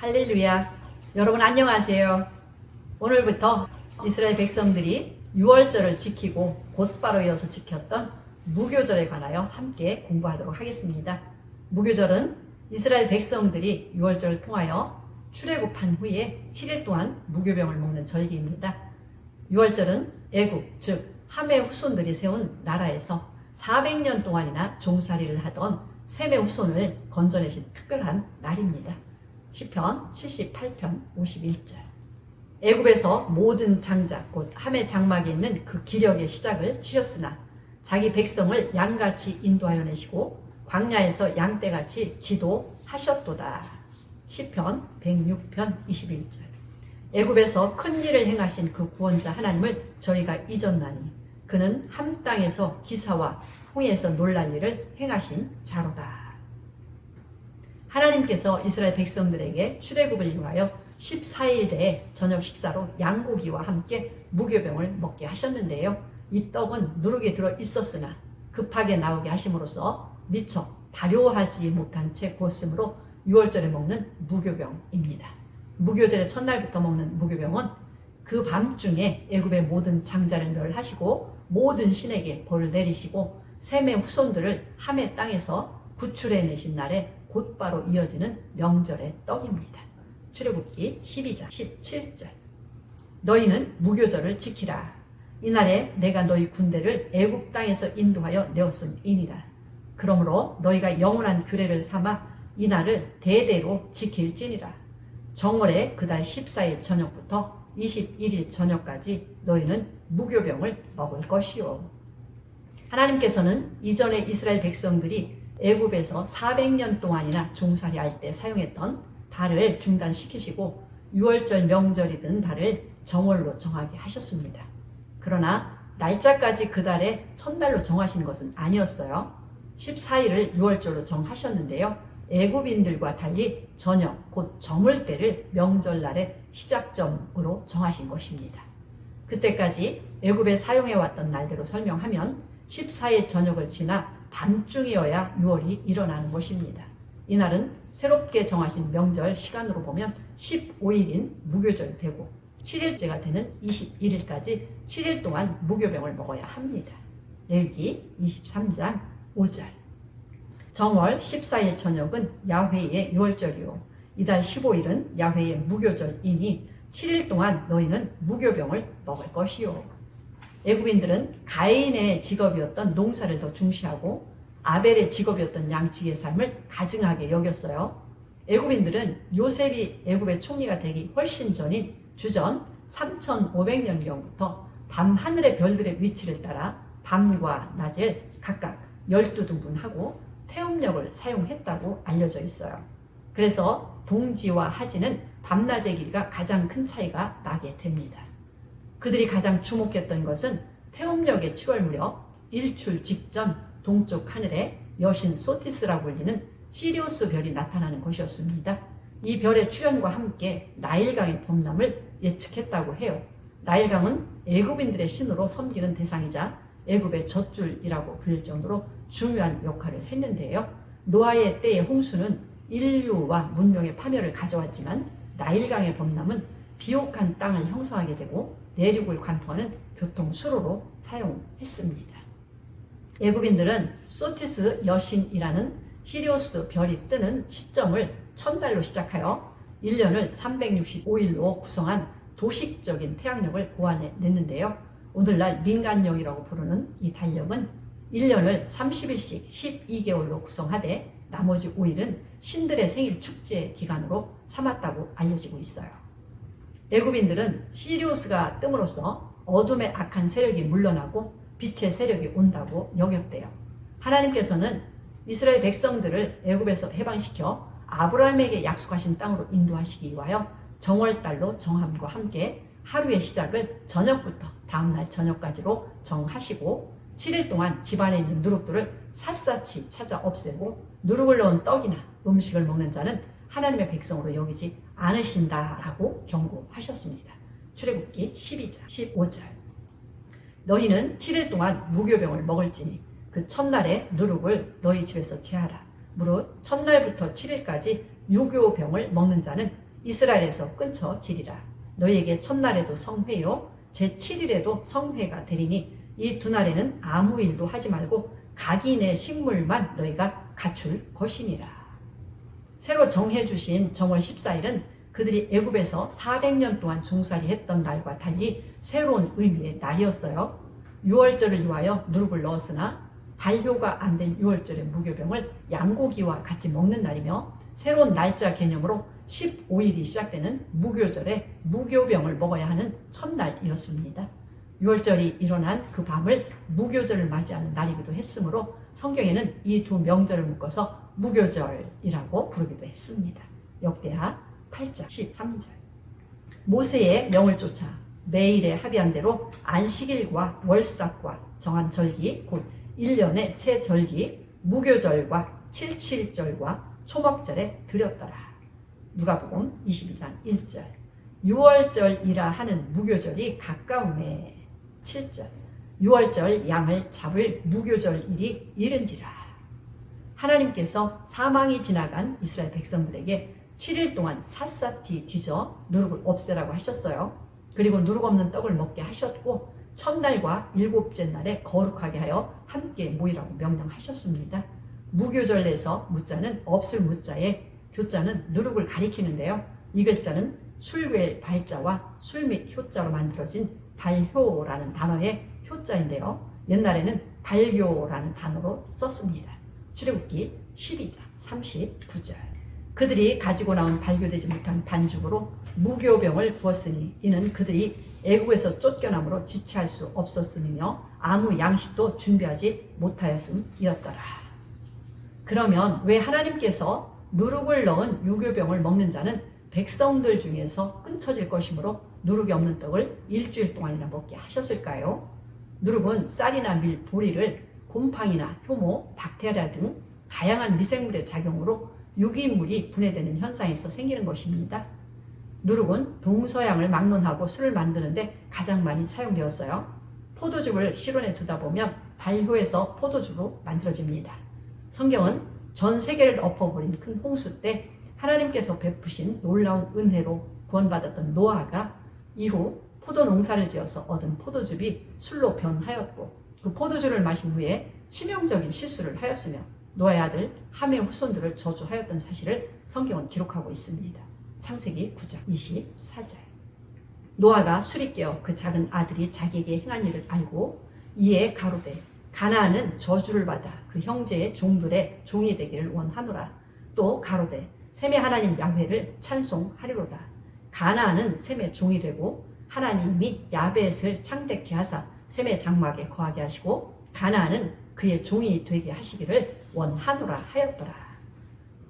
할렐루야. 여러분 안녕하세요. 오늘부터 이스라엘 백성들이 6월절을 지키고 곧바로 이어서 지켰던 무교절에 관하여 함께 공부하도록 하겠습니다. 무교절은 이스라엘 백성들이 6월절을 통하여 출애굽한 후에 7일 동안 무교병을 먹는 절기입니다. 6월절은 애굽 즉 함의 후손들이 세운 나라에서 400년 동안이나 종살이를 하던 셈의 후손을 건져내신 특별한 날입니다. 시편 78편 51절. 애굽에서 모든 장자 곧 함의 장막에 있는 그 기력의 시작을 지었으나 자기 백성을 양같이 인도하여 내시고 광야에서 양떼같이 지도하셨도다. 시편 106편 21절. 애굽에서 큰 일을 행하신 그 구원자 하나님을 저희가 잊었나니 그는 함 땅에서 기사와 홍해에서 놀랄 일을 행하신 자로다. 하나님께서 이스라엘 백성들에게 출애굽을 위하여 14일의 저녁 식사로 양고기와 함께 무교병을 먹게 하셨는데요. 이 떡은 누룩에 들어 있었으나 급하게 나오게 하심으로써 미처 발효하지 못한 채 구웠으므로 6월절에 먹는 무교병입니다. 무교절의 첫날부터 먹는 무교병은 그 밤중에 애굽의 모든 장자를 멸하시고 모든 신에게 벌을 내리시고 셈의 후손들을 함의 땅에서 구출해 내신 날에 곧바로 이어지는 명절의 떡입니다. 출애굽기 12장 17절 너희는 무교절을 지키라. 이날에 내가 너희 군대를 애굽 땅에서 인도하여 내었음이니라. 그러므로 너희가 영원한 규례를 삼아 이날을 대대로 지킬지니라. 정월의 그달 14일 저녁부터 21일 저녁까지 너희는 무교병을 먹을 것이요. 하나님께서는 이전에 이스라엘 백성들이 애굽에서 400년 동안이나 종살이할 때 사용했던 달을 중단시키시고 6월절 명절이든 달을 정월로 정하게 하셨습니다. 그러나 날짜까지 그 달에 첫날로 정하신 것은 아니었어요. 14일을 6월절로 정하셨는데요. 애굽인들과 달리 저녁 곧 저물 때를 명절날의 시작점으로 정하신 것입니다. 그때까지 애굽에 사용해 왔던 날대로 설명하면 14일 저녁을 지나 밤중이어야 6월이 일어나는 것입니다. 이날은 새롭게 정하신 명절 시간으로 보면 15일인 무교절이 되고 7일째가 되는 21일까지 7일 동안 무교병을 먹어야 합니다. 레기 23장 5절 정월 14일 저녁은 야훼의 6월절이요 이달 15일은 야훼의 무교절이니 7일 동안 너희는 무교병을 먹을 것이요 애굽인들은 가인의 직업이었던 농사를 더 중시하고 아벨의 직업이었던 양치의 삶을 가증하게 여겼어요. 애굽인들은 요셉이 애굽의 총리가 되기 훨씬 전인 주전 3500년경부터 밤 하늘의 별들의 위치를 따라 밤과 낮을 각각 12등분하고 태음력을 사용했다고 알려져 있어요. 그래서 동지와 하지는 밤낮의 길이가 가장 큰 차이가 나게 됩니다. 그들이 가장 주목했던 것은 태음력의 7월 무렵 일출 직전 동쪽 하늘에 여신 소티스라고 불리는 시리우스 별이 나타나는 것이었습니다. 이 별의 출현과 함께 나일강의 범람을 예측했다고 해요. 나일강은 애굽인들의 신으로 섬기는 대상이자 애굽의 젖줄이라고 불릴 정도로 중요한 역할을 했는데요. 노아의 때의 홍수는 인류와 문명의 파멸을 가져왔지만 나일강의 범람은 비옥한 땅을 형성하게 되고 내륙을 관통하는 교통수로로 사용했습니다. 애굽인들은 소티스 여신이라는 시리오스 별이 뜨는 시점을 천달로 시작하여 1년을 365일로 구성한 도식적인 태양력을 고안해 냈는데요. 오늘날 민간력이라고 부르는 이 달력은 1년을 30일씩 12개월로 구성하되 나머지 5일은 신들의 생일 축제 기간으로 삼았다고 알려지고 있어요. 애굽인들은 시리우스가 뜸으로써 어둠의 악한 세력이 물러나고 빛의 세력이 온다고 여겼대요. 하나님께서는 이스라엘 백성들을 애굽에서 해방시켜 아브라함에게 약속하신 땅으로 인도하시기 위하여 정월달로 정함과 함께 하루의 시작을 저녁부터 다음날 저녁까지로 정하시고 7일 동안 집안에 있는 누룩들을 샅샅이 찾아 없애고 누룩을 넣은 떡이나 음식을 먹는 자는 하나님의 백성으로 여기지 않으신다라고 경고하셨습니다. 출애굽기 12장 15절 너희는 7일 동안 무교병을 먹을지니 그 첫날에 누룩을 너희 집에서 제하라. 무릇 첫날부터 7일까지 유교병을 먹는 자는 이스라엘에서 끊쳐지리라. 너희에게 첫날에도 성회요 제7일에도 성회가 되리니 이 두 날에는 아무 일도 하지 말고 각인의 식물만 너희가 갖출 것이니라. 새로 정해 주신 정월 14일은 그들이 애굽에서 400년 동안 종살이 했던 날과 달리 새로운 의미의 날이었어요. 6월절을 위하여 누룩을 넣었으나 발효가 안된 6월절의 무교병을 양고기와 같이 먹는 날이며 새로운 날짜 개념으로 15일이 시작되는 무교절에 무교병을 먹어야 하는 첫날이었습니다. 6월절이 일어난 그 밤을 무교절을 맞이하는 날이기도 했으므로 성경에는 이 두 명절을 묶어서 무교절이라고 부르기도 했습니다. 역대하 8장 13절 모세의 명을 쫓아 매일에 합의한 대로 안식일과 월삭과 정한 절기 곧 1년의 새 절기 무교절과 칠칠절과 초막절에 드렸더라. 누가복음 22장 1절 6월절이라 하는 무교절이 가까움에 7절 6월절 양을 잡을 무교절일이 이른지라 하나님께서 사망이 지나간 이스라엘 백성들에게 7일 동안 샅샅이 뒤져 누룩을 없애라고 하셨어요. 그리고 누룩 없는 떡을 먹게 하셨고 첫날과 일곱째 날에 거룩하게 하여 함께 모이라고 명령하셨습니다. 무교절에서 무자는 없을 무자에 교자는 누룩을 가리키는데요. 이 글자는 술괴 발자와 술및 효자로 만들어진 발효라는 단어의 효자인데요. 옛날에는 발교라는 단어로 썼습니다. 출애굽기 12장 39절 그들이 가지고 나온 발교되지 못한 반죽으로 무교병을 부었으니 이는 그들이 애국에서 쫓겨남으로 지체할 수 없었음이며 아무 양식도 준비하지 못하였음이었더라. 그러면 왜 하나님께서 누룩을 넣은 유교병을 먹는 자는 백성들 중에서 끊쳐질 것이므로 누룩이 없는 떡을 일주일 동안이나 먹게 하셨을까요? 누룩은 쌀이나 밀, 보리를 곰팡이나 효모, 박테리아 등 다양한 미생물의 작용으로 유기물이 분해되는 현상에서 생기는 것입니다. 누룩은 동서양을 막론하고 술을 만드는데 가장 많이 사용되었어요. 포도즙을 실온에 두다 보면 발효해서 포도주로 만들어집니다. 성경은 전 세계를 엎어버린 큰 홍수 때 하나님께서 베푸신 놀라운 은혜로 구원받았던 노아가 이후 포도 농사를 지어서 얻은 포도즙이 술로 변하였고 그 포도주를 마신 후에 치명적인 실수를 하였으며 노아의 아들 함의 후손들을 저주하였던 사실을 성경은 기록하고 있습니다. 창세기 9장 24절. 노아가 술이 깨어 그 작은 아들이 자기에게 행한 일을 알고 이에 가로되 가나안은 저주를 받아 그 형제의 종들의 종이 되기를 원하노라. 또 가로되 셈의 하나님 야훼를 찬송하리로다 가나안은 셈의 종이 되고 하나님이 야벳을 창대케 하사 셈의 장막에 거하게 하시고 가나안은 그의 종이 되게 하시기를 원하노라 하였더라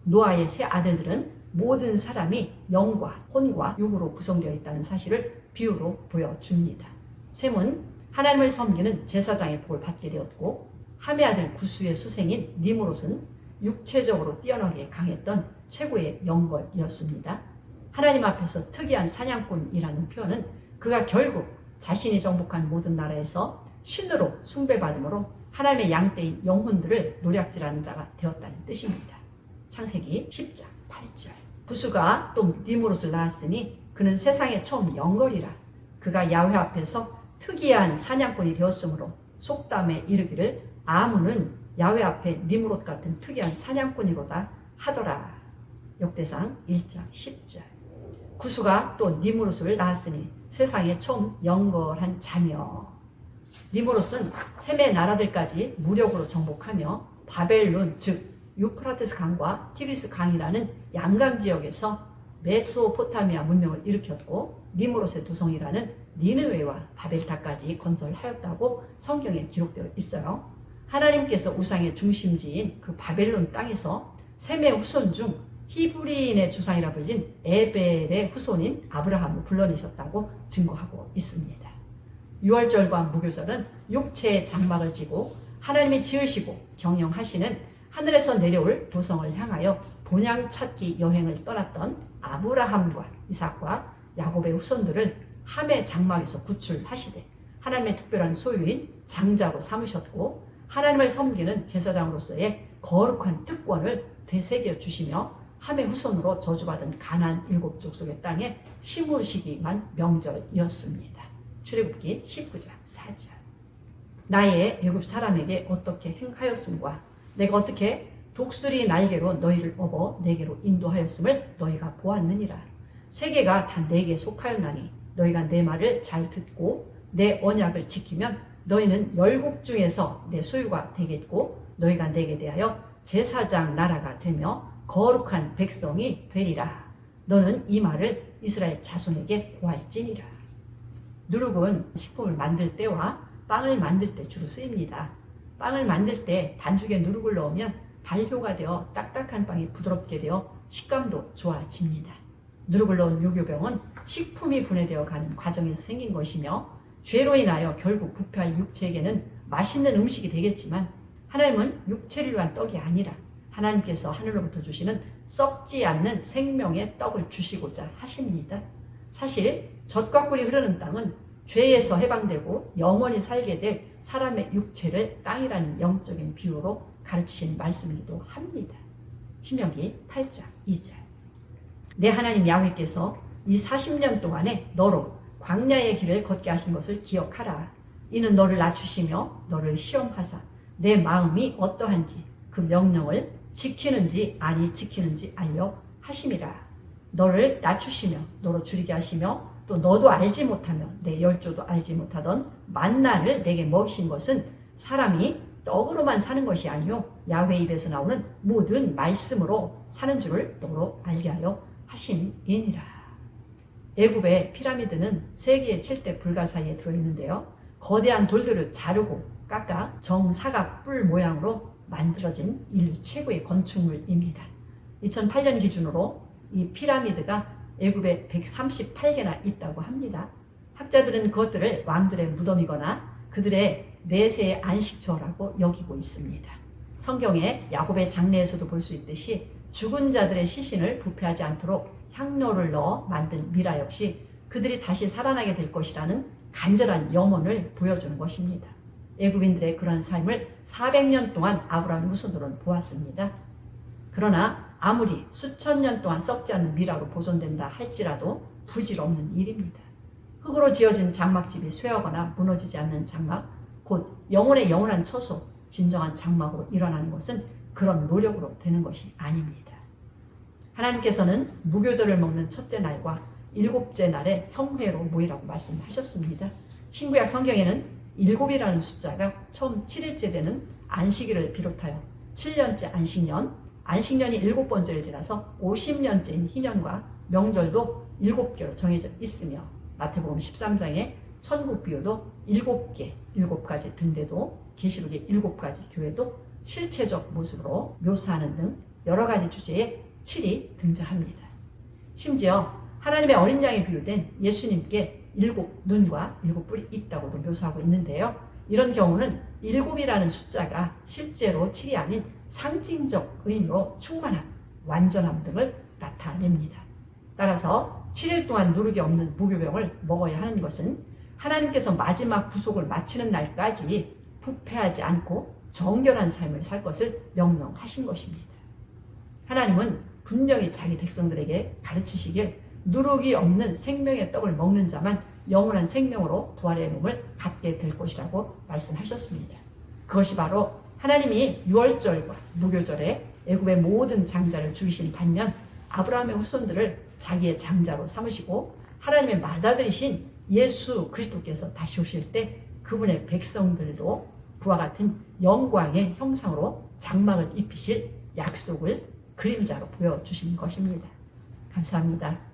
노아의 세 아들들은 모든 사람이 영과 혼과 육으로 구성되어 있다는 사실을 비유로 보여줍니다. 셈은 하나님을 섬기는 제사장의 복을 받게 되었고 함의 아들 구수의 수생인 니무롯은 육체적으로 뛰어나게 강했던 최고의 영걸이었습니다. 하나님 앞에서 특이한 사냥꾼이라는 표현은 그가 결국 자신이 정복한 모든 나라에서 신으로 숭배받음으로 하나님의 양떼인 영혼들을 노략질하는 자가 되었다는 뜻입니다. 창세기 10장 8절. 구수가 또 니무롯을 낳았으니 그는 세상에 처음 영걸이라 그가 야훼 앞에서 특이한 사냥꾼이 되었으므로 속담에 이르기를 아무는 야훼 앞에 니무롯 같은 특이한 사냥꾼이로다 하더라. 역대상 1장 10절 구수가 또 니무롯을 낳았으니 세상에 처음 영걸한 자며 니무롯은 셈의 나라들까지 무력으로 정복하며 바벨론 즉 유프라테스 강과 티리스 강이라는 양강 지역에서 메소포타미아 문명을 일으켰고 니무롯의 도성이라는 니느웨와 바벨타까지 건설하였다고 성경에 기록되어 있어요. 하나님께서 우상의 중심지인 그 바벨론 땅에서 셈의 후손 중 히브리인의 조상이라 불린 에벨의 후손인 아브라함을 불러내셨다고 증거하고 있습니다. 6월절과 무교절은 육체의 장막을 지고 하나님이 지으시고 경영하시는 하늘에서 내려올 도성을 향하여 본향 찾기 여행을 떠났던 아브라함과 이삭과 야곱의 후손들을 함의 장막에서 구출하시되 하나님의 특별한 소유인 장자로 삼으셨고 하나님을 섬기는 제사장으로서의 거룩한 특권을 되새겨 주시며 함의 후손으로 저주받은 가나안 일곱 족속의 땅에 심으시기만 명절이었습니다. 출애굽기 19장 4절. 나의 애굽 사람에게 어떻게 행하였음과 내가 어떻게 독수리 날개로 너희를 업어 내게로 인도하였음을 너희가 보았느니라. 세계가 다 내게 속하였나니 너희가 내 말을 잘 듣고 내 언약을 지키면 너희는 열국 중에서 내 소유가 되겠고 너희가 내게 대하여 제사장 나라가 되며 거룩한 백성이 되리라. 너는 이 말을 이스라엘 자손에게 고할지니라. 누룩은 식품을 만들 때와 빵을 만들 때 주로 쓰입니다. 빵을 만들 때 반죽에 누룩을 넣으면 발효가 되어 딱딱한 빵이 부드럽게 되어 식감도 좋아집니다. 누룩을 넣은 유교병은 식품이 분해되어 가는 과정에서 생긴 것이며 죄로 인하여 결국 부패할 육체에게는 맛있는 음식이 되겠지만 하나님은 육체를 위한 떡이 아니라 하나님께서 하늘로부터 주시는 썩지 않는 생명의 떡을 주시고자 하십니다. 사실 젖과 꿀이 흐르는 땅은 죄에서 해방되고 영원히 살게 될 사람의 육체를 땅이라는 영적인 비유로 가르치신 말씀이기도 합니다. 신명기 8장 2절 내 하나님 야훼께서 이 40년 동안에 너로 광야의 길을 걷게 하신 것을 기억하라. 이는 너를 낮추시며 너를 시험하사 내 마음이 어떠한지 그 명령을 지키는지 아니 지키는지 알려 하심이라. 너를 낮추시며 너로 줄이게 하시며 또 너도 알지 못하며 내 열조도 알지 못하던 만나를 내게 먹이신 것은 사람이 떡으로만 사는 것이 아니요 야훼 입에서 나오는 모든 말씀으로 사는 줄을 너로 알게 하여 하심이니라. 애굽의 피라미드는 세계의 7대 불가 사이에 들어있는데요. 거대한 돌들을 자르고 깎아 정사각 뿔 모양으로 만들어진 인류 최고의 건축물입니다. 2008년 기준으로 이 피라미드가 애굽에 138개나 있다고 합니다. 학자들은 그것들을 왕들의 무덤이거나 그들의 내세의 안식처라고 여기고 있습니다. 성경의 야곱의 장례에서도 볼 수 있듯이 죽은 자들의 시신을 부패하지 않도록 향로를 넣어 만든 미라 역시 그들이 다시 살아나게 될 것이라는 간절한 염원을 보여주는 것입니다. 애굽인들의 그러한 삶을 400년 동안 아브라함 후손들은 보았습니다. 그러나 아무리 수천 년 동안 썩지 않는 미라로 보존된다 할지라도 부질없는 일입니다. 흙으로 지어진 장막집이 쇠하거나 무너지지 않는 장막, 곧 영혼의 영원한 처소, 진정한 장막으로 일어나는 것은 그런 노력으로 되는 것이 아닙니다. 하나님께서는 무교절을 먹는 첫째 날과 일곱째 날에 성회로 모이라고 말씀하셨습니다. 신구약 성경에는 일곱이라는 숫자가 처음 7일째 되는 안식일을 비롯하여 7년째 안식년, 안식년이 일곱 번째를 지나서 50년째인 희년과 명절도 일곱 개로 정해져 있으며 마태복음 13장에 천국 비유도 일곱 개, 일곱 가지 등대도 계시록의 일곱 가지 교회도 실체적 모습으로 묘사하는 등 여러 가지 주제에 7이 등장합니다. 심지어 하나님의 어린 양에 비유된 예수님께 일곱 눈과 일곱 뿔이 있다고도 묘사하고 있는데요. 이런 경우는 일곱이라는 숫자가 실제로 7이 아닌 상징적 의미로 충만함, 완전함 등을 나타냅니다. 따라서 7일 동안 누룩이 없는 무교병을 먹어야 하는 것은 하나님께서 마지막 구속을 마치는 날까지 부패하지 않고 정결한 삶을 살 것을 명령하신 것입니다. 하나님은 분명히 자기 백성들에게 가르치시길 누룩이 없는 생명의 떡을 먹는 자만 영원한 생명으로 부활의 몸을 갖게 될 것이라고 말씀하셨습니다. 그것이 바로 하나님이 유월절과 무교절에 애굽의 모든 장자를 죽이신 반면 아브라함의 후손들을 자기의 장자로 삼으시고 하나님의 맏아들이신 예수 그리스도께서 다시 오실 때 그분의 백성들도 그와 같은 영광의 형상으로 장막을 입히실 약속을 그림자로 보여주신 것입니다. 감사합니다.